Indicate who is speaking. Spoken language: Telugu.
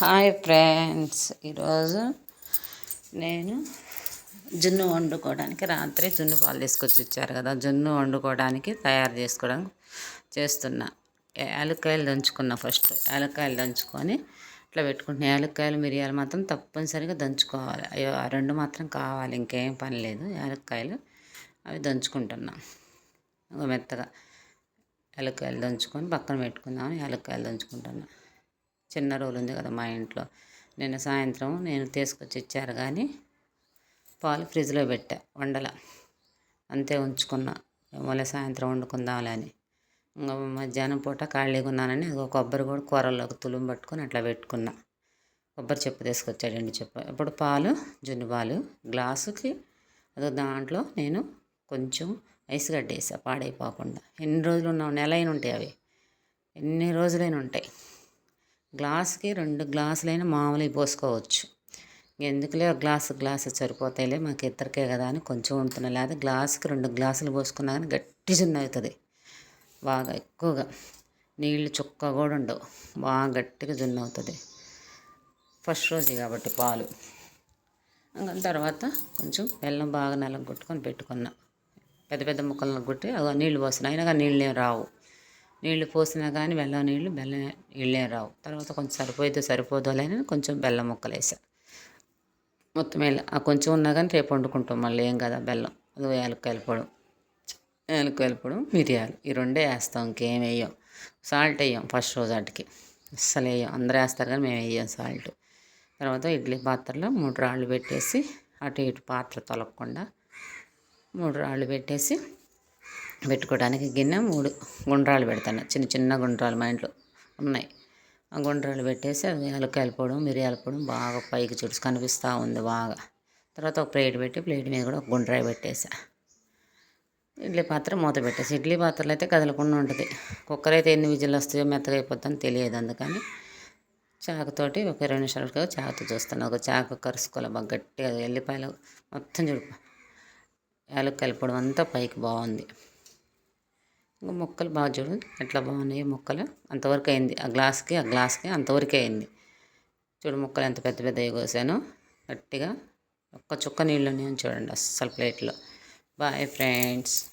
Speaker 1: హాయ్ ఫ్రెండ్స్ ఈరోజు నేను జున్ను వండుకోవడానికి రాత్రి జున్ను పాలు తీసుకొచ్చి ఇచ్చారు కదా జున్ను వండుకోవడానికి తయారు చేసుకోవడానికి చేస్తున్నా. యాలక్కాయలు దంచుకున్నా ఫస్ట్ యాలక్కాయలు దంచుకొని ఇట్లా పెట్టుకుంటున్నా. యాలక్కాయలు మిరియాలు మాత్రం తప్పనిసరిగా దంచుకోవాలి. అయ్యో ఆ రెండు మాత్రం కావాలి ఇంకేం పని లేదు. యాలక్కాయలు అవి దంచుకుంటున్నా. మెత్తగా యాలక్కాయలు దంచుకొని పక్కన పెట్టుకుందామని యాలక్కాయలు దంచుకుంటున్నా. చిన్న రోలు ఉంది కదా మా ఇంట్లో. నిన్న సాయంత్రం నేను తీసుకొచ్చి ఇచ్చారు కానీ పాలు ఫ్రిడ్జ్లో పెట్టా వండల. అంతే ఉంచుకున్నా. మళ్ళీ సాయంత్రం వండుకుందాంలే అని. ఇంకా మధ్యాహ్నం పూట ఖాళీగా ఉన్నానని ఒక కొబ్బరి కూడా కూరల్లోకి తులుము పట్టుకొని అట్లా పెట్టుకున్నా. కొబ్బరి చెప్పు తీసుకొచ్చాడండి చెప్పు. ఇప్పుడు పాలు జున్ను పాలు గ్లాసుకి అదో దాంట్లో నేను కొంచెం ఐస్ గడ్డ వేసా పాడైపోకుండా. ఎన్ని రోజులు ఉన్నావు? నెల అయిన ఉంటాయి అవి. ఎన్ని రోజులైనా ఉంటాయి? గ్లాస్కి రెండు గ్లాసులైనా మామూలుగా పోసుకోవచ్చు. ఎందుకులే ఒక గ్లాసు గ్లాసు సరిపోతాయిలే మాకు ఇద్దరికే కదా అని కొంచెం ఉంటున్నా. లేదా గ్లాసుకి రెండు గ్లాసులు పోసుకున్నా కానీ గట్టి చిన్న అవుతుంది. బాగా ఎక్కువగా. నీళ్ళు చుక్క కూడా ఉండవు. బాగా గట్టిగా జున్ను అవుతుంది. ఫస్ట్ రోజు కాబట్టి పాలు. ఇంకా తర్వాత కొంచెం బెల్లం బాగా నెలకు కొట్టుకొని పెట్టుకున్నా. పెద్ద పెద్ద ముక్కలను కొట్టి అవి నీళ్ళు పోసిన అయినా కానీ నీళ్ళు ఏం రావు. నీళ్ళు పోసినా కానీ బెల్లం నీళ్ళు బెల్లం నీళ్ళే రావు. తర్వాత కొంచెం సరిపోయిద్దో సరిపోదో లేని కొంచెం బెల్లం ముక్కలు వేసా మొత్తం ఆ కొంచెం ఉన్నా కానీ రేపు వండుకుంటాం మళ్ళీ ఏం కదా బెల్లం. అది యాలక్కాయల పొడి. యాలక్కాయల పొడి మిరియాలు. ఈ రెండే వేస్తాం ఇంకేం వేయం. సాల్ట్ వేయం ఫస్ట్ రోజు వాటికి. అస్సలు వేయం. అందరూ వేస్తారు కానీ మేము వేయం సాల్ట్. తర్వాత ఇడ్లీ పాత్రలో మూడు రాళ్ళు పెట్టేసి అటు ఇటు పాత్ర తొలగకుండా మూడు రాళ్ళు పెట్టేసి పెట్టుకోవడానికి గిన్నె మూడు గుండ్రాలు పెడతాను. చిన్న చిన్న గుండ్రాలు మా ఇంట్లో ఉన్నాయి. ఆ గుండ్రాలు పెట్టేసి అది యాలక్కాయల పోవడం మిరియాల పోవడం బాగా పైకి చుడుచు కనిపిస్తూ ఉంది బాగా. తర్వాత ఒక ప్లేట్ పెట్టి ప్లేట్ మీద కూడా ఒక గుండ్రాయి పెట్టేసా. ఇడ్లీ పాత్ర మూత పెట్టేసి. ఇడ్లీ పాత్రలు అయితే కదలకుండా ఉంటుంది. కుక్కర్ అయితే ఎన్ని విజిల్ వస్తాయో మెత్తగా అయిపోతుందని తెలియదు అందుకని చాకుతోటి ఒక రెండు నిమిషాలు చాకుతో చూస్తాను. ఒక చాకు కరుసుకోవాలి బాగా గట్టిగా. ఎల్లిపాయలు మొత్తం చూడు. యాలక్కాయల పొడి అంతా పైకి బాగుంది. ఇంకా మొక్కలు బాగా చూడు ఎట్లా బాగున్నాయి మొక్కలు. అంతవరకు అయింది. ఆ గ్లాస్కి ఆ గ్లాస్కి అంతవరకే అయింది. చూడు మొక్కలు ఎంత పెద్ద పెద్దవి కోసాను. గట్టిగా ఒక్క చుక్క నీళ్ళు ఉన్నాయని చూడండి అస్సలు ప్లేట్లో. Bye friends.